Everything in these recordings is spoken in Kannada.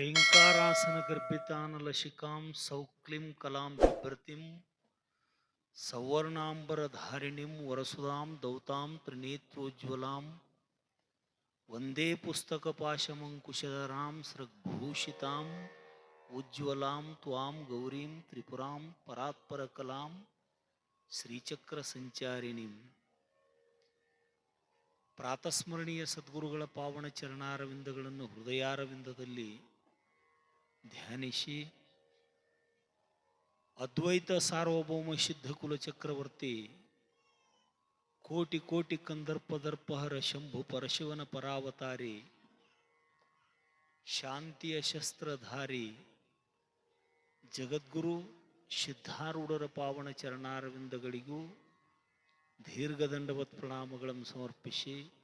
ಶಂಕರಾಸನ ಗರ್ಭಿತಾನ ಲಸಿಕಾಂ ಸೌಕ್ಲಿಂ ಕಲಾಂ ಬಿಭ್ರತಿಂ ಸವರ್ಣಾಂಬರಧಾರಿಣಿಂ ವರಸುಧಾಂ ದೌತಾಂ ತ್ರಿನೇತ್ರೋಜ್ವಲಾಂ ವಂದೇ ಪುಸ್ತಕಪಾಶಮಂಕುಶರಾಂ ಸೃಗ್ಭೂಷಿತಾಂ ಉಜ್ವಲಾಂ ತ್ವಾಂ ಗೌರೀಂ ತ್ರಿಪುರಾಂ ಪರಾತ್ಪರಕಲಾಂ ಶ್ರೀಚಕ್ರ ಸಂಚಾರಿಣಿಂ ಪ್ರಾತಸ್ಮರಣೀಯ ಸದ್ಗುರುಗಳ ಪಾವನ ಚರಣಾರವಿಂದಗಳನ್ನು ಹೃದಯಾರವಿಂದದಲ್ಲಿ ಧ್ಯಾನಿಸಿ. ಅದ್ವೈತ ಸಾರ್ವಭೌಮ ಸಿದ್ಧ ಕುಲ ಚಕ್ರವರ್ತಿ, ಕೋಟಿ ಕೋಟಿ ಕಂದರ್ಪದರ್ಪಹರ ಶಂಭು ಪರಶಿವನ ಪರಾವತಾರಿ, ಶಾಂತಿಯ ಶಸ್ತ್ರಧಾರಿ, ಜಗದ್ಗುರು ಸಿದ್ಧಾರೂಢರ ಪಾವನ ಚರಣಾರವಿಂದಗಳಿಗೂ ದೀರ್ಘದಂಡವತ್ ಪ್ರಣಾಮಗಳನ್ನು ಸಮರ್ಪಿಸಿ.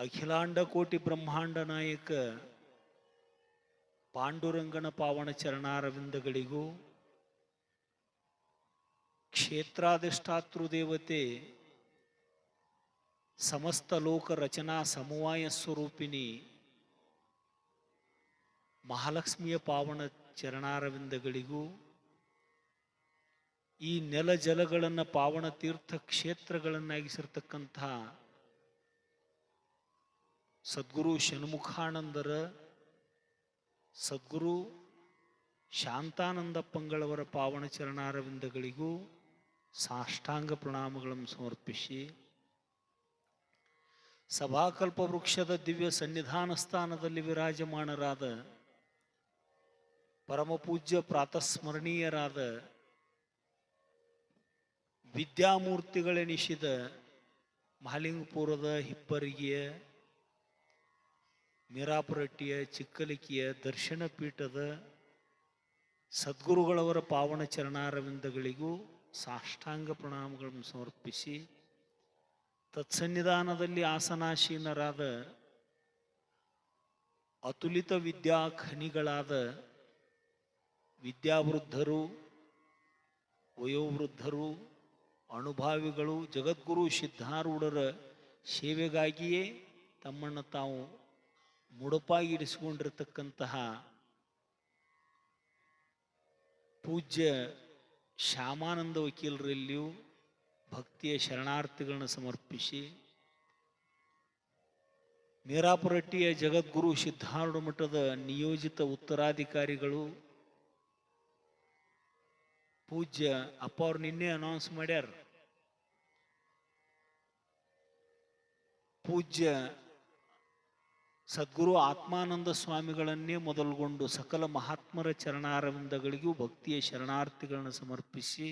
ಅಖಿಲಾಂಡ ಕೋಟಿ ಬ್ರಹ್ಮಾಂಡ ನಾಯಕ ಪಾಂಡುರಂಗನ ಪಾವನ ಚರಣಾರವಿಂದಗಳಿಗೂ, ಕ್ಷೇತ್ರಾಧಿಷ್ಠಾತೃ ದೇವತೆ, ಸಮಸ್ತ ಲೋಕ ರಚನಾ ಸಮವಾಯ ಸ್ವರೂಪಿಣಿ ಮಹಾಲಕ್ಷ್ಮಿಯ ಪಾವನ ಚರಣಾರವಿಂದಗಳಿಗೂ, ಈ ನೆಲ ಜಲಗಳನ್ನು ಪಾವನ ತೀರ್ಥ ಕ್ಷೇತ್ರಗಳನ್ನಾಗಿಸಿರ್ತಕ್ಕಂಥ ಸದ್ಗುರು ಷಣ್ಮುಖಾನಂದರ ಸದ್ಗುರು ಶಾಂತಾನಂದ ಪಂಗಳವರ ಪಾವನ ಚರಣಾರವಿಂದಗಳಿಗೂ ಸಾಷ್ಟಾಂಗ ಪ್ರಣಾಮಗಳನ್ನು ಸಮರ್ಪಿಸಿ ಸಭಾಕಲ್ಪ ವೃಕ್ಷದ ದಿವ್ಯ ಸನ್ನಿಧಾನ ಸ್ಥಾನದಲ್ಲಿ ವಿರಾಜಮಾನರಾದ ಪರಮಪೂಜ್ಯ ಪ್ರಾತಸ್ಮರಣೀಯರಾದ ವಿದ್ಯಾಮೂರ್ತಿಗಳೆನಿಸಿದ ಮಹಾಲಿಂಗಪುರದ ಹಿಪ್ಪರಿಗೆಯ ಮೀರಾಪುರಟ್ಟಿಯ ಚಿಕ್ಕಲಿಕಿಯ ದರ್ಶನ ಪೀಠದ ಸದ್ಗುರುಗಳವರ ಪಾವನ ಚರಣಾರವಿಂದಗಳಿಗೂ ಸಾಷ್ಟಾಂಗ ಪ್ರಣಾಮಗಳನ್ನು ಸಮರ್ಪಿಸಿ ತತ್ಸನ್ನಿಧಾನದಲ್ಲಿ ಆಸನಾಸೀನರಾದ ಅತುಲಿತ ವಿದ್ಯಾ ಖನಿಗಳಾದ ವಿದ್ಯಾವೃದ್ಧರು, ವಯೋವೃದ್ಧರು, ಅನುಭಾವಿಗಳು, ಜಗದ್ಗುರು ಸಿದ್ಧಾರೂಢರ ಸೇವೆಗಾಗಿಯೇ ತಮ್ಮನ್ನು ತಾವು ಮುಡುಪಾಗಿರಿಸಿಕೊಂಡಿರತಕ್ಕಂತಹ ಪೂಜ್ಯ ಶ್ಯಾಮಾನಂದ ವಕೀಲರಲ್ಲಿಯೂ ಭಕ್ತಿಯ ಶರಣಾರ್ಥಿಗಳನ್ನು ಸಮರ್ಪಿಸಿ ಮೀರಾಪುರಟ್ಟಿಯ ಜಗದ್ಗುರು ಸಿದ್ಧಾರೂಢ ಮಠದ ನಿಯೋಜಿತ ಉತ್ತರಾಧಿಕಾರಿಗಳು ಪೂಜ್ಯ ಅಪ್ಪ ಅವ್ರು ನಿನ್ನೆ ಅನೌನ್ಸ್ ಮಾಡ್ಯಾರ. ಪೂಜ್ಯ ಸದ್ಗುರು ಆತ್ಮಾನಂದ ಸ್ವಾಮಿಗಳನ್ನೇ ಮೊದಲುಗೊಂಡು ಸಕಲ ಮಹಾತ್ಮರ ಚರಣಾರವಿಂದಗಳಿಗೂ ಭಕ್ತಿಯ ಶರಣಾರ್ಥಿಗಳನ್ನು ಸಮರ್ಪಿಸಿ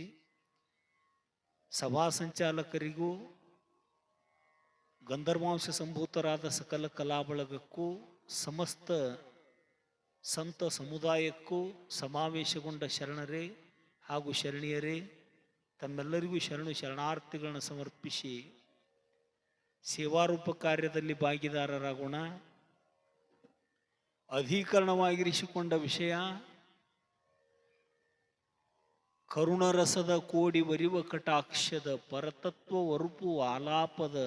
ಸಭಾ ಸಂಚಾಲಕರಿಗೂ, ಗಂಧರ್ವಾಂಶ ಸಂಭೂತರಾದ ಸಕಲ ಕಲಾಬಳಗಕ್ಕೂ, ಸಮಸ್ತ ಸಂತ ಸಮುದಾಯಕ್ಕೂ ಸಮಾವೇಶಗೊಂಡ ಶರಣರೇ ಹಾಗೂ ಶರಣಿಯರೇ, ತಮ್ಮೆಲ್ಲರಿಗೂ ಶರಣು ಶರಣಾರ್ಥಿಗಳನ್ನು ಸಮರ್ಪಿಸಿ ಸೇವಾರೂಪ ಕಾರ್ಯದಲ್ಲಿ ಭಾಗಿದಾರರಾಗೋಣ. ಅಧೀಕರಣವಾಗಿರಿಸಿಕೊಂಡ ವಿಷಯ, ಕರುಣರಸದ ಕೋಡಿ ವರಿವ ಕಟಾಕ್ಷದ ಪರತತ್ವ ವರುಪು ಆಲಾಪದ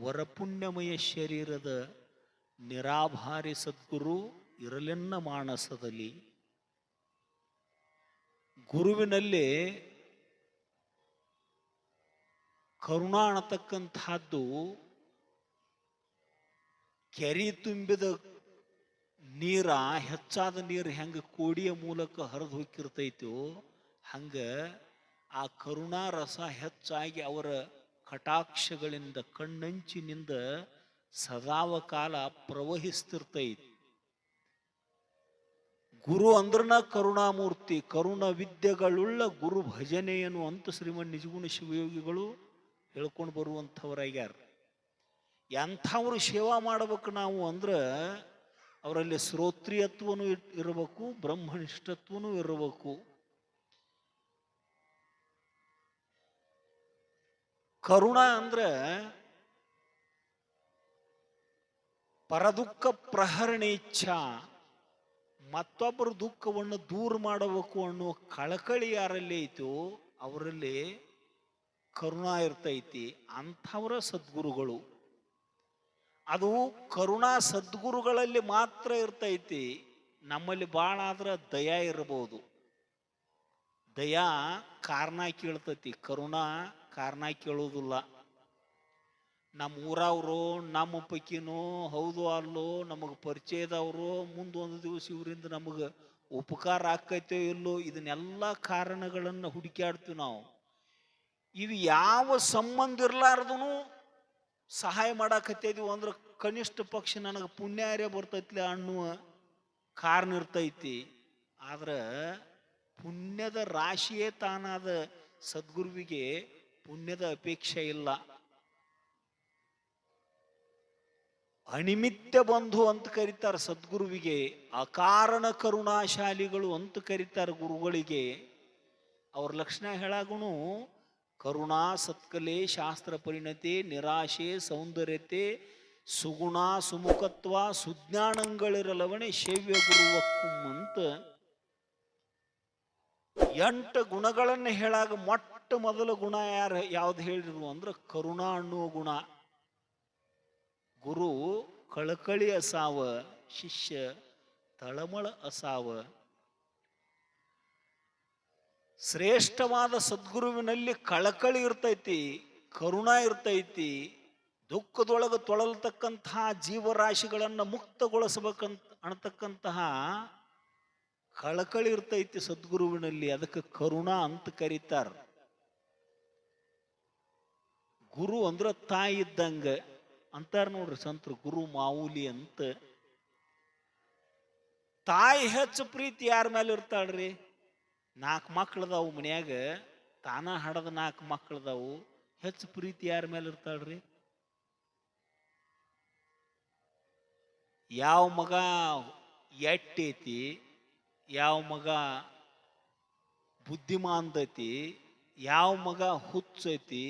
ವರಪುಣ್ಯಮಯ ಶರೀರದ ನಿರಾಭಾರಿ ಸದ್ಗುರು ಇರಲೆನ್ನ ಮಾನಸದಲ್ಲಿ. ಗುರುವಿನಲ್ಲಿ ಕರುಣ ಅನ್ನತಕ್ಕಂಥದ್ದು ಕೆರೆ ತುಂಬಿದ ನೀರ ಹೆಚ್ಚಾದ ನೀರು ಹೆಂಗೆ ಕೋಡಿಯ ಮೂಲಕ ಹರಿದು ಹೋಗಿರ್ತೈತೋ ಹಂಗೆ ಆ ಕರುಣಾ ರಸ ಹೆಚ್ಚಾಗಿ ಅವರ ಕಟಾಕ್ಷಗಳಿಂದ, ಕಣ್ಣಂಚಿನಿಂದ ಸದಾವ ಕಾಲ ಪ್ರವಹಿಸ್ತಿರ್ತೈತಿ. ಗುರು ಅಂದ್ರನ ಕರುಣಾಮೂರ್ತಿ, ಕರುಣ ವಿದ್ಯೆಗಳುಳ್ಳ ಗುರು ಭಜನೆಯನ್ನು ಅಂತ ಶ್ರೀಮನ್ ನಿಜಗುಣ ಶಿವಯೋಗಿಗಳು ಹೇಳ್ಕೊಂಡು ಬರುವಂಥವ್ರಾಗ್ಯಾರ. ಎಂಥವ್ರು ಸೇವಾ ಮಾಡ್ಬೇಕು ನಾವು ಅಂದ್ರೆ ಅವರಲ್ಲಿ ಶ್ರೋತ್ರಿಯತ್ವನೂ ಇರಬೇಕು, ಬ್ರಹ್ಮನಿಷ್ಠತ್ವನೂ ಇರಬೇಕು. ಕರುಣ ಅಂದ್ರೆ ಪರದುಃಖ ಪ್ರಹರಣ ಇಚ್ಛಾ. ಮತ್ತೊಬ್ಬರ ದುಃಖವನ್ನು ದೂರ ಮಾಡಬೇಕು ಅನ್ನೋ ಕಳಕಳಿ ಯಾರಲ್ಲಿ ಐತೋ, ಅವರಲ್ಲಿ ಕರುಣಾ ಇರ್ತೈತಿ. ಅಂಥವರ ಸದ್ಗುರುಗಳು. ಅದು ಕರುಣಾ ಸದ್ಗುರುಗಳಲ್ಲಿ ಮಾತ್ರ ಇರ್ತೈತಿ. ನಮ್ಮಲ್ಲಿ ಭಾಳ ಆದ್ರೆ ದಯಾ ಇರಬಹುದು ದಯಾ ಕಾರಣ ಕೇಳ್ತೈತಿ. ಕರುಣಾ ಕಾರಣ ಕೇಳೋದಿಲ್ಲ. ನಮ್ಮ ಊರವರು ನಮ್ಮ ಪೈಕಿನೋ ಹೌದು ಅಲ್ಲೋ, ನಮಗೆ ಪರಿಚಯದವರು ಮುಂದೊಂದು ದಿವಸ ಇವರಿಂದ ನಮಗೆ ಉಪಕಾರ ಆಕೈತೋ ಇಲ್ಲೋ, ಇದನ್ನೆಲ್ಲ ಕಾರಣಗಳನ್ನು ಹುಡುಕ್ಯಾಡ್ತೀವಿ ನಾವು. ಇದು ಯಾವ ಸಂಬಂಧ ಇರ್ಲಾರ್ದು ಸಹಾಯ ಮಾಡಾಕತ್ತಿದ್ವು ಅಂದ್ರೆ ಕನಿಷ್ಠ ಪಕ್ಷ ನನಗೆ ಪುಣ್ಯಾರ್ಯ ಬರ್ತೈತ್ಲೆ ಅನ್ನುವ ಕಾರಣ ಇರ್ತೈತಿ. ಆದ್ರೆ ಪುಣ್ಯದ ರಾಶಿಯೇ ತಾನಾದ ಸದ್ಗುರುವಿಗೆ ಪುಣ್ಯದ ಅಪೇಕ್ಷೆ ಇಲ್ಲ. ಅನಿಮಿತ್ಯ ಬಂಧು ಅಂತ ಕರೀತಾರೆ ಸದ್ಗುರುವಿಗೆ, ಅಕಾರಣ ಕರುಣಾಶಾಲಿಗಳು ಅಂತ ಕರೀತಾರೆ ಗುರುಗಳಿಗೆ. ಅವ್ರ ಲಕ್ಷಣ ಹೇಳಾಗುನು ಕರುಣಾ ಸತ್ಕಲೆ ಶಾಸ್ತ್ರ ಪರಿಣತಿ, ನಿರಾಶೆ ಸೌಂದರ್ಯತೆ, ಸುಗುಣ ಸುಮುಖತ್ವ, ಸುಜ್ಞಾನಗಳಿರಲವಣೆ ಶೈವ್ಯ ಗುರುವ ಕುಮ್ಮಂತ ಎಂಟು ಗುಣಗಳನ್ನು ಹೇಳಾಗ ಮೊಟ್ಟ ಮೊದಲ ಗುಣ ಯಾರು, ಯಾವ್ದು ಹೇಳಿರು ಅಂದ್ರೆ ಕರುಣಾ ಅನ್ನುವ ಗುಣ. ಗುರು ಕಳಕಳಿ ಅಸಾವ, ಶಿಷ್ಯ ತಳಮಳ ಅಸಾವ. ಶ್ರೇಷ್ಠವಾದ ಸದ್ಗುರುವಿನಲ್ಲಿ ಕಳಕಳಿ ಇರ್ತೈತಿ, ಕರುಣ ಇರ್ತೈತಿ, ದುಃಖದೊಳಗೆ ತೊಳಲ್ತಕ್ಕಂತಹ ಜೀವರಾಶಿಗಳನ್ನು ಮುಕ್ತಗೊಳಿಸಬೇಕಂತ ಅನ್ನತಕ್ಕಂತಹ ಕಳಕಳಿ ಇರ್ತೈತಿ ಸದ್ಗುರುವಿನಲ್ಲಿ. ಅದಕ್ಕೆ ಕರುಣ ಅಂತ ಕರೀತಾರ. ಗುರು ಅಂದ್ರೆ ತಾಯಿ ಇದ್ದಂಗ ಅಂತಾರ ನೋಡ್ರಿ ಸಂತರು, ಗುರು ಮಾವುಲಿ ಅಂತ. ತಾಯಿ ಹೆಚ್ಚು ಪ್ರೀತಿ ಯಾರ ಮೇಲೆ ಇರ್ತಾಳ್ರಿ? ನಾಲ್ಕು ಮಕ್ಳದಾವು ಮನ್ಯಾಗ, ತಾನ ಹಡದ ನಾಲ್ಕು ಮಕ್ಳದಾವು, ಹೆಚ್ಚು ಪ್ರೀತಿ ಯಾರ ಮೇಲೆ ಇರ್ತಾಳ್ರಿ? ಯಾವ ಮಗ ಎಟ್ಟೈತಿ, ಯಾವ ಮಗ ಬುದ್ಧಿಮಾಂದತಿ, ಯಾವ ಮಗ ಹುಚ್ಚೈತಿ,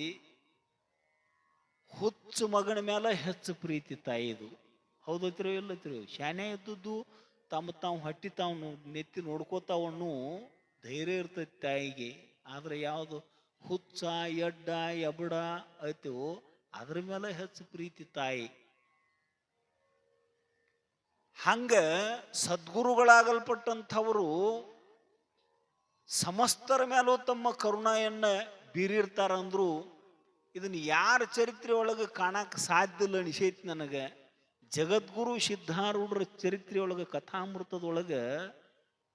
ಹುಚ್ಚು ಮಗನ ಮೇಲೆ ಹೆಚ್ಚು ಪ್ರೀತಿ ತಾಯಿದು ಹೌದೈತಿರೋ ಇಲ್ಲೈತಿರೋ? ಶಾನೆ ಇದ್ದದ್ದು ತಮ್ಮ ತಾವು ಹಟ್ಟಿ ತಾವು ನೆತ್ತಿ ನೋಡ್ಕೋತಾವಣ್ಣು ಧೈರ್ಯ ಇರ್ತೈತಿ ತಾಯಿಗೆ. ಆದ್ರೆ ಯಾವುದು ಹುಚ್ಚ, ಎಡ್ಡ, ಎಬಡ ಐತಿವೋ ಅದ್ರ ಮೇಲೆ ಹೆಚ್ಚು ಪ್ರೀತಿ ತಾಯಿ. ಹಂಗ ಸದ್ಗುರುಗಳಾಗಲ್ಪಟ್ಟಂಥವರು ಸಮಸ್ತರ ಮೇಲೂ ತಮ್ಮ ಕರುಣೆಯನ್ನ ಬೀರಿರ್ತಾರಂದ್ರು ಇದನ್ನು ಯಾರ ಚರಿತ್ರೆ ಒಳಗೆ ಕಾಣಕ್ಕೆ ಸಾಧ್ಯ ಇಲ್ಲ ಅನಿಸೈತಿ ನನಗೆ. ಜಗದ್ಗುರು ಸಿದ್ಧಾರೂಢರ ಚರಿತ್ರೆ ಒಳಗೆ ಕಥಾಮೃತದೊಳಗೆ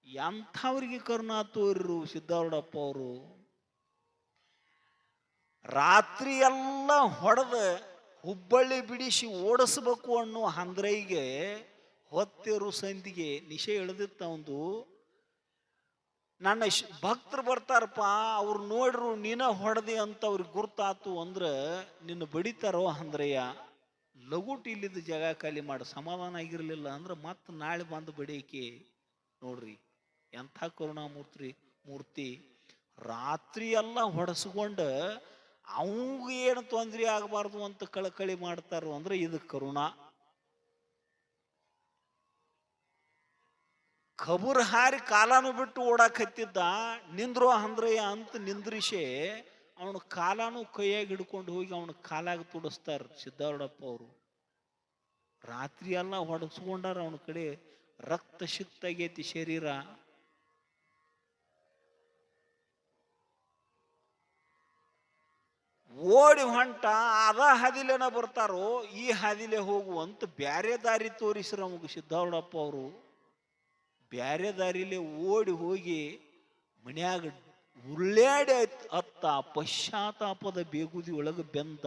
ಎಂಥವ್ರಿಗೆ ಕರುಣಾ ತೋರಿರು ಸಿದ್ಧಾರೂಢಪ್ಪ ಅವರು? ರಾತ್ರಿ ಎಲ್ಲ ಹೊಡೆದ ಹುಬ್ಬಳ್ಳಿ ಬಿಡಿಸಿ ಓಡಿಸ್ಬೇಕು ಅನ್ನೋ ಹಂದ್ರೈಗೆ ಹೊತ್ತಿರು ಸಂಧಿಗೆ ನಿಶೆ ಇಳಿದಿತ್ತ ಒಂದು, ನನ್ನ ಭಕ್ತರು ಬರ್ತಾರಪ್ಪ, ಅವ್ರು ನೋಡ್ರು ನೀನ ಹೊಡೆದೆ ಅಂತ ಅವ್ರಿಗೆ ಗುರ್ತಾತು ಅಂದ್ರೆ, ನಿನ್ನ ಬಡಿತಾರೋ ಅಂದ್ರಯ್ಯ ಲಘುಟ್ ಇಲ್ಲಿದ್ದ ಜಾಗ ಖಾಲಿ ಮಾಡಿ, ಸಮಾಧಾನ ಆಗಿರಲಿಲ್ಲ ಅಂದ್ರೆ ಮತ್ತೆ ನಾಳೆ ಬಂದು ಬಡಿಯಕ್ಕೆ ನೋಡ್ರಿ. ಎಂಥ ಕರುಣಾಮೂರ್ತಿ, ಮೂರ್ತಿ? ರಾತ್ರಿ ಎಲ್ಲ ಹೊಡೆಸ್ಕೊಂಡು ಅವಂಗ ಏನು ತೊಂದರೆ ಆಗಬಾರ್ದು ಅಂತ ಕಳಕಳಿ ಮಾಡ್ತಾರೋ ಅಂದ್ರೆ ಇದು ಕರುಣಾ. ಕಬುರ್ ಹಾರಿ ಕಾಲಾನು ಬಿಟ್ಟು ಓಡಾಕತ್ತಿದ್ದ ನಿಂದ್ರೋ ಅಂದ್ರೆ ಅಂದ್ರಯ್ಯ ಅಂತ ನಿಂದ್ರಿಸೆ ಅವನು ಕಾಲಾನು ಕೈಯಾಗಿ ಹಿಡ್ಕೊಂಡು ಹೋಗಿ ಅವನ ಕಾಲಾಗಿ ತುಡಿಸ್ತಾರ ಸಿದ್ಧಾರೂಢಪ್ಪ ಅವರು. ರಾತ್ರಿ ಎಲ್ಲ ಹೊಡೆಸ್ಕೊಂಡಾರ ಅವನ ಕಡೆ ರಕ್ತ ಶಿಕ್ತಾಗೈತಿ ಶರೀರ. ಓಡಿ ಹೊಂಟ, ಅದ ಹದಿಲೆನ ಬರ್ತಾರೋ, ಈ ಹದಿಲೆ ಹೋಗುವಂತ ಬ್ಯಾರೆ ದಾರಿ ತೋರಿಸ್ರ ನಮಗೆ ಸಿದ್ಧಾವಣಪ್ಪ ಅವರು. ಬ್ಯಾರೆ ದಾರಿಲೆ ಓಡಿ ಹೋಗಿ ಮನ್ಯಾಗ ಅತ್- ಅತ್ತ ಪಶ್ಚಾತ್ತಾಪದ ಬೇಗುದಿ ಒಳಗೆ ಬೆಂದ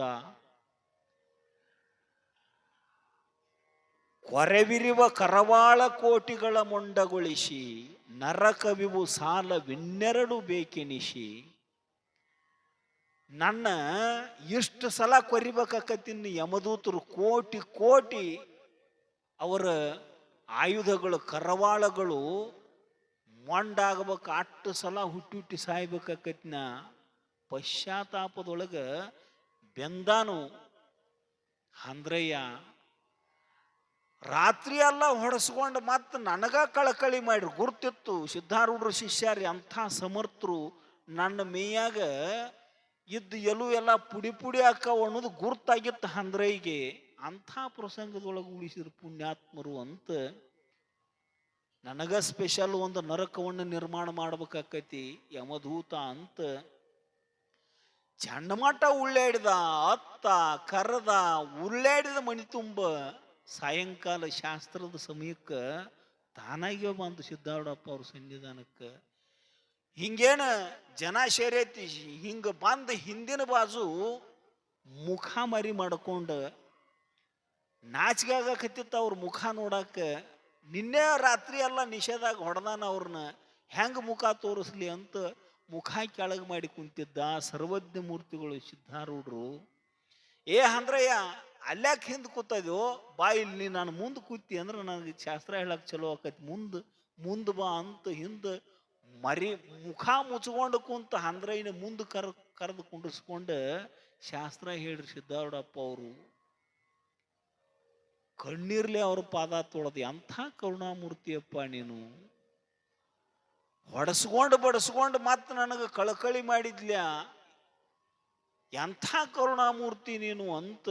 ಕೊರೆವಿರಿವ ಕರವಾಳ ಕೋಟಿಗಳ ಮೊಂಡಗೊಳಿಸಿ, ನರಕವಿವು ಸಾಲ ವಿನ್ನೆರಡು ಬೇಕೆನಿಸಿ ನನ್ನ ಇಷ್ಟು ಸಲ ಕೊರಿಬೇಕಾಕತ್ತಿನ ಯಮದೂತರು ಕೋಟಿ ಕೋಟಿ ಅವರ ಆಯುಧಗಳು, ಕರವಾಳಗಳು ಮೊಂಡಾಗಬೇಕು, ಅಷ್ಟು ಸಲ ಹುಟ್ಟಿ ಹುಟ್ಟಿ ಸಾಯ್ಬೇಕಾಕತ್ತಿನ. ಪಶ್ಚಾತ್ತಾಪದೊಳಗೆ ಬೆಂದಾನು ಅಂದ್ರಯ್ಯ ರಾತ್ರಿ ಎಲ್ಲ ಹೊಡೆಸ್ಕೊಂಡು ಮತ್ತೆ ನನಗ ಕಳಕಳಿ ಮಾಡ್ರಿ. ಗುರ್ತಿತ್ತು, ಸಿದ್ಧಾರೂಢರು, ಶಿಷ್ಯರು, ಅಂಥ ಸಮರ್ಥರು ನನ್ನ ಮೇಯಾಗ ಇದ್ದ ಎಲು ಎಲ್ಲ ಪುಡಿ ಪುಡಿ ಹಾಕವು ಅನ್ನೋದು ಗುರ್ತಾಗಿತ್ತು ಹಂದ್ರೈಗೆ ಅಂಥ ಪ್ರಸಂಗದೊಳಗೆ ಉಳಿಸಿದ್ರು ಪುಣ್ಯಾತ್ಮರು ಅಂತ ನನಗ ಸ್ಪೆಷಲ್ ಒಂದು ನರಕವನ್ನು ನಿರ್ಮಾಣ ಮಾಡ್ಬೇಕಾಕೈತಿ ಯಮದೂತ ಅಂತ. ಚಂಡಮಾಟ ಉಳ್ಳಾಡಿದ, ಅತ್ತ, ಕರೆದ, ಉಳ್ಳಾಡಿದ ಮಣಿ ತುಂಬ ಸಾಯಂಕಾಲ ಶಾಸ್ತ್ರದ ಸಮಯಕ್ಕೆ ತಾನಾಗಿಯೋ ಬಂದು ಸಿದ್ದಾರೂಢಪ್ಪ ಅವ್ರ ಸನ್ನಿಧಾನಕ್ಕೆ. ಹಿಂಗೇನ ಜನ ಸೇರೈತಿ ಹಿಂಗ ಬಂದು ಹಿಂದಿನ ಬಾಜು ಮುಖ ಮರಿ ಮಾಡ್ಕೊಂಡು ನಾಚಿಗಾಗಕತ್ತಿತ್ತ ಅವ್ರ ಮುಖ ನೋಡಕ್ಕೆ ನಿನ್ನೆ ರಾತ್ರಿ ಎಲ್ಲ ನಿಷೇಧಾಗ ಹೊಡೆದಾನ ಅವ್ರನ್ನ, ಹೆಂಗೆ ಮುಖ ತೋರಿಸ್ಲಿ ಅಂತ ಮುಖ ಕೆಳಗೆ ಮಾಡಿ ಕುಂತಿದ್ದ ಸರ್ವಜ್ಞ ಮೂರ್ತಿಗಳು ಸಿದ್ಧಾರೂಢರು. ಏ ಅಂದ್ರಯ್ಯ, ಅಲ್ಯಾಕೆ ಹಿಂದೆ ಕೂತದ್ಯೋ, ಬಾ ಇಲ್ಲಿ ನಾನು ಮುಂದೆ ಕೂತಿ ಅಂದ್ರೆ ನನಗೆ ಶಾಸ್ತ್ರ ಹೇಳಕ್ಕೆ ಚಲೋ ಆಕೈತಿ, ಮುಂದೆ ಮುಂದೆ ಬಾ ಅಂತ ಹಿಂದೆ ಮರಿ ಮುಖ ಮುಚ್ಕೊಂಡು ಕುಂತ ಇನ್ನು ಮುಂದೆ ಕರ್, ಕರೆದು ಕುಂಡಿಸ್ಕೊಂಡು ಶಾಸ್ತ್ರ ಹೇಳ್ರಿ ಸಿದ್ಧಾರೂಢಪ್ಪ ಅವರು. ಕಣ್ಣೀರ್ಲೆ ಅವ್ರ ಪಾದ ತೊಳೆದು ಎಂಥ ಕರುಣಾಮೂರ್ತಿಯಪ್ಪ ನೀನು. ಹೊಡೆಸ್ಕೊಂಡು ಬಡಿಸ್ಕೊಂಡು ಮತ್ತೆ ನನಗೆ ಕಳಕಳಿ ಮಾಡಿದ್ಲ್ಯ. ಎಂಥ ಕರುಣಾಮೂರ್ತಿ ನೀನು ಅಂತ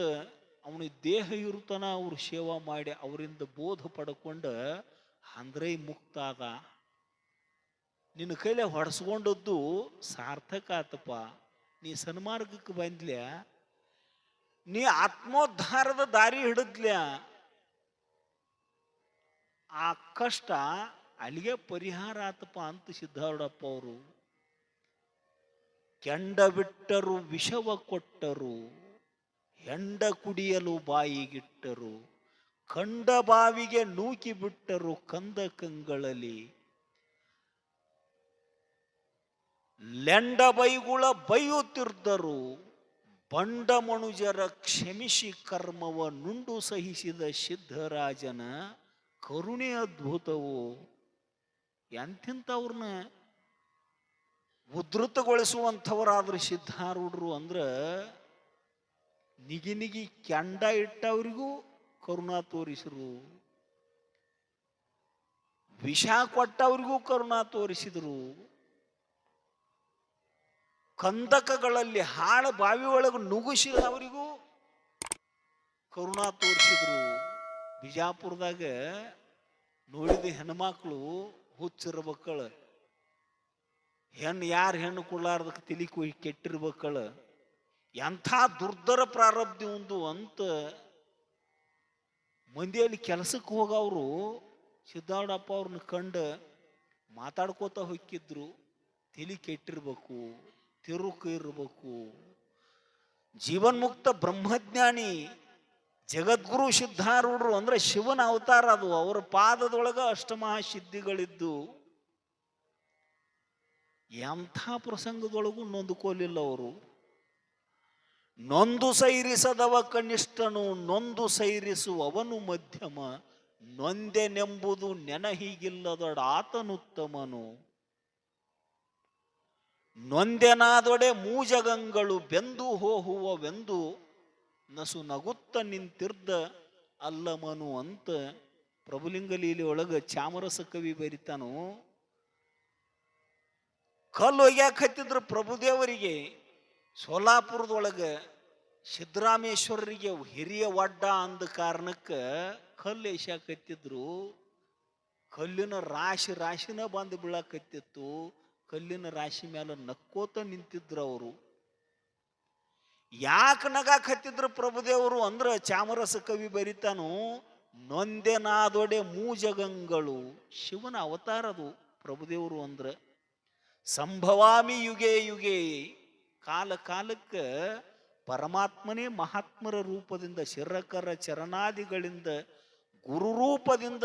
ಅವನ ದೇಹ ಇರುತನ ಅವ್ರು ಸೇವಾ ಮಾಡಿ ಅವರಿಂದ ಬೋಧ ಪಡ್ಕೊಂಡು ಅಂದ್ರೆ ಮುಕ್ತ ಆದ ನಿನ್ನ ಕೈಲೇ ಹೊಡೆಸ್ಕೊಂಡದ್ದು ಸಾರ್ಥಕ ಆತಪ್ಪ. ನೀ ಸನ್ಮಾರ್ಗಕ್ಕೆ ಬಂದ್ಲ್ಯಾ? ನೀ ಆತ್ಮೋದ್ಧಾರದ ದಾರಿ ಹಿಡಿದ್ಲ್ಯಾ? ಆ ಕಷ್ಟ ಅಲ್ಲಿಗೆ ಪರಿಹಾರ ಆತಪ್ಪ ಅಂತ ಸಿದ್ಧಾರೂಢಪ್ಪ ಅವರು. ಕೆಂಡ ಬಿಟ್ಟರು ವಿಷವ ಕೊಟ್ಟರು, ಹೆಂಡ ಕುಡಿಯಲು ಬಾಯಿಗಿಟ್ಟರು, ಕಂಡ ಬಾವಿಗೆ ನೂಕಿ ಬಿಟ್ಟರು ಕಂದ ಕಂಗಳಲ್ಲಿ. ಲೆಂಡ ಬೈಗುಳ ಬೈಯುತ್ತಿರ್ದರು ಬಂಡ ಮನುಜರ ಕ್ಷಮಿಸಿ ಕರ್ಮವ ನುಂಡು ಸಹಿಸಿದ ಸಿದ್ಧರಾಜನ ಕರುಣೆ ಅದ್ಭುತವು. ಎಂಥವ್ರನ್ನ ಉದ್ಧತಗೊಳಿಸುವಂಥವರಾದ್ರೆ ಸಿದ್ಧಾರೂಢರು ಅಂದ್ರೆ ನಿಗಿ ನಿಗಿ ಕೆಂಡ ಇಟ್ಟವರಿಗೂ ಕರುಣಾ ತೋರಿಸರು ವಿಷ ಕೊಟ್ಟವರಿಗೂ ಕರುಣಾ ತೋರಿಸಿದರು. ಕಂದಕಗಳಲ್ಲಿ ಹಾಳ ಬಾವಿ ಒಳಗೆ ಅವರಿಗೂ ಕರುಣಾ ತೋರಿಸಿದ್ರು. ಬಿಜಾಪುರದಾಗ ನೋಡಿದ ಹೆಣ್ಮಕ್ಳು ಹುಚ್ಚಿರ್ಬೇಕಳ. ಹೆಣ್ಣು ಯಾರು ಹೆಣ್ಣು ಕೊಡ್ಲಾರ್ದಕ್ಕೆ ತಿಳಿ ಕೊಯ್ ಕೆಟ್ಟಿರ್ಬೇಕಳ. ಎಂಥ ದುರ್ದರ ಪ್ರಾರಬ್ಧಿ ಒಂದು ಅಂತ ಮಂದಿಯಲ್ಲಿ ಕೆಲಸಕ್ಕೆ ಹೋಗವರು ಸಿದ್ದಾರೂಢಪ್ಪ ಅವ್ರನ್ನ ಕಂಡು ಮಾತಾಡ್ಕೋತ ಹೊಕ್ಕಿದ್ರು ತಿಳಿ ಕೆಟ್ಟಿರ್ಬೇಕು. ತಿರುಕು ಇರಬೇಕು ಜೀವನ್ಮುಕ್ತ ಬ್ರಹ್ಮಜ್ಞಾನಿ, ಜಗದ್ಗುರು ಸಿದ್ಧಾರೂಢರು ಅಂದ್ರೆ ಶಿವನ ಅವತಾರ ಅದು. ಅವರ ಪಾದದೊಳಗ ಅಷ್ಟಮಹಾಸಿದ್ಧಿಗಳಿದ್ದು ಎಂಥ ಪ್ರಸಂಗದೊಳಗೂ ನೊಂದುಕೋಲಿಲ್ಲ ಅವರು. ನೊಂದು ಸೈರಿಸದವ ಕನಿಷ್ಠನು, ನೊಂದು ಸೈರಿಸುವವನು ಮಧ್ಯಮ. ನೊಂದೆನೆಂಬುದು ನೆನಹಿಗಿಲ್ಲದೊಡ ಆತನುತ್ತಮನು ನೊಂದೆನಾದೊಡೆ ಮೂಜಗಂಗಳು ಬೆಂದು ಹೋಹುವವೆಂದು ನಸು ನಗುತ್ತ ನಿಂತಿರ್ದ ಅಲ್ಲಮನು ಅಂತ ಪ್ರಭುಲಿಂಗ ಲೀಲೆ ಒಳಗ ಚಾಮರಸ ಕವಿ ಬರಿತಾನು. ಕಲ್ಲು ಒಗ್ಯಾಕ ಹತ್ತಿದ್ರು ಪ್ರಭುದೇವರಿಗೆ ಸೋಲಾಪುರದೊಳಗೆ ಸಿದ್ದರಾಮೇಶ್ವರರಿಗೆ ಹಿರಿಯ ಒಡ್ಡ ಅಂದ ಕಾರಣಕ್ಕೆ ಕಲ್ಲು ಎಸ್ಯಾಕತ್ತಿದ್ರು ಕಲ್ಲಿನ ರಾಶಿ ರಾಶಿನ ಬಂದು ಬೀಳಾಕತ್ತಿತ್ತು. ಕಲ್ಲಿನ ರಾಶಿ ಮೇಲೆ ನಕ್ಕೋತ ನಿಂತಿದ್ರು ಅವರು. ಯಾಕೆ ನಗ ಹತ್ತಿದ್ರು ಪ್ರಭುದೇವರು? ಅಂದ್ರೆ ಚಾಮರಸ ಕವಿ ಬರಿತಾನು, ನೊಂದೆನಾದೊಡೆ ಮೂಜಗಂಗಳು ಶಿವನ ಅವತಾರದು ಪ್ರಭುದೇವರು ಅಂದ್ರೆ. ಸಂಭವಾಮಿ ಯುಗೆ ಯುಗೆ, ಕಾಲ ಕಾಲಕ್ಕೆ ಪರಮಾತ್ಮನೇ ಮಹಾತ್ಮರ ರೂಪದಿಂದ, ಶಿರಕರ ಚರಣಾದಿಗಳಿಂದ ಗುರು ರೂಪದಿಂದ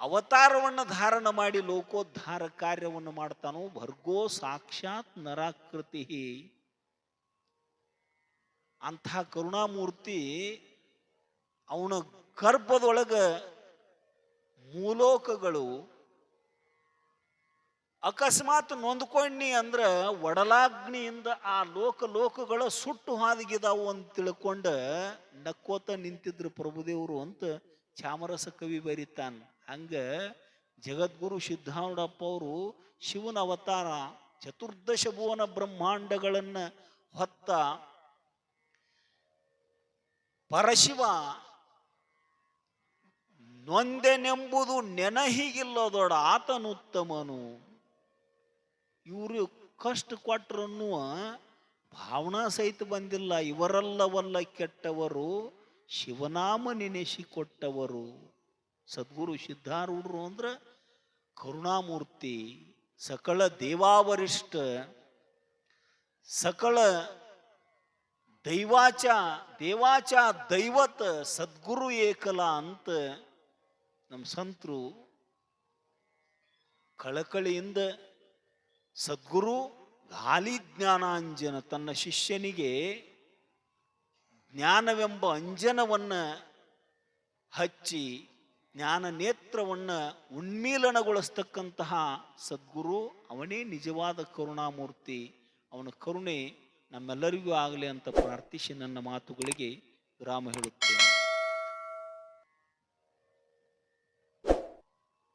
ಅವತಾರವನ್ನು ಧಾರಣ ಮಾಡಿ ಲೋಕೋದ್ಧಾರ ಕಾರ್ಯವನ್ನು ಮಾಡ್ತಾನೋ, ಭರ್ಗೋ ಸಾಕ್ಷಾತ್ ನರಾಕೃತಿ. ಅಂಥ ಕರುಣಾಮೂರ್ತಿ ಅವನ ಗರ್ಭದೊಳಗ ಮೂಲೋಕಗಳು ಅಕಸ್ಮಾತ್ ನೊಂದ್ಕೊಂಡಿ ಅಂದ್ರ ಒಡಲಾಗ್ನಿಯಿಂದ ಆ ಲೋಕ ಲೋಕಗಳ ಸುಟ್ಟು ಹಾದಿಗಿದಾವು ಅಂತ ತಿಳ್ಕೊಂಡ ನಕ್ಕೋತ ನಿಂತಿದ್ರು ಪ್ರಭುದೇವರು ಅಂತ ಚಾಮರಸ ಕವಿ ಬರೀತಾನ. ಹಂಗ ಜಗದ್ಗುರು ಸಿದ್ಧಾರೂಢಪ್ಪ ಅವರು ಶಿವನ ಅವತಾರ ಚತುರ್ದಶ ಭುವನ ಬ್ರಹ್ಮಾಂಡಗಳನ್ನು ಹೊತ್ತ ಪರಶಿವ ನೊಂದೆನೆಂಬುದು ನೆನಹಿಗಿಲ್ಲದೊಡ ಆತನುತ್ತಮನು. ಇವರು ಕಷ್ಟ ಕೊಟ್ರನ್ನುವ ಭಾವನಾ ಸಹಿತ ಬಂದಿಲ್ಲ. ಇವರಲ್ಲವಲ್ಲ ಕೆಟ್ಟವರು. ಶಿವನಾಮ ನೆನೆಸಿಕೊಟ್ಟವರು. ಸದ್ಗುರು ಸಿದ್ಧಾರೂಢರು ಅಂದ್ರೆ ಕರುಣಾಮೂರ್ತಿ, ಸಕಲ ದೇವಾವರಿಷ್ಠ, ಸಕಲ ದೈವಾಚ, ದೇವಾಚ ದೈವತ ಸದ್ಗುರು ಏಕಲ ಅಂತ ನಮ್ಮ ಸಂತರು ಕಳಕಳಿಯಿಂದ ಸದ್ಗುರು ಗಾಲಿ ಜ್ಞಾನಾಂಜನ ತನ್ನ ಶಿಷ್ಯನಿಗೆ ಜ್ಞಾನವೆಂಬ ಅಂಜನವನ್ನ ಹಚ್ಚಿ ಜ್ಞಾನ ನೇತ್ರವನ್ನು ಉನ್ಮೀಲನಗೊಳಿಸ್ತಕ್ಕಂತಹ ಸದ್ಗುರು, ಅವನೇ ನಿಜವಾದ ಕರುಣಾಮೂರ್ತಿ. ಅವನ ಕರುಣೆ ನಮ್ಮೆಲ್ಲರಿಗೂ ಆಗಲಿ ಅಂತ ಪ್ರಾರ್ಥಿಸಿ ನನ್ನ ಮಾತುಗಳಿಗೆ ವಿರಾಮ ಹೇಳುತ್ತೇನೆ.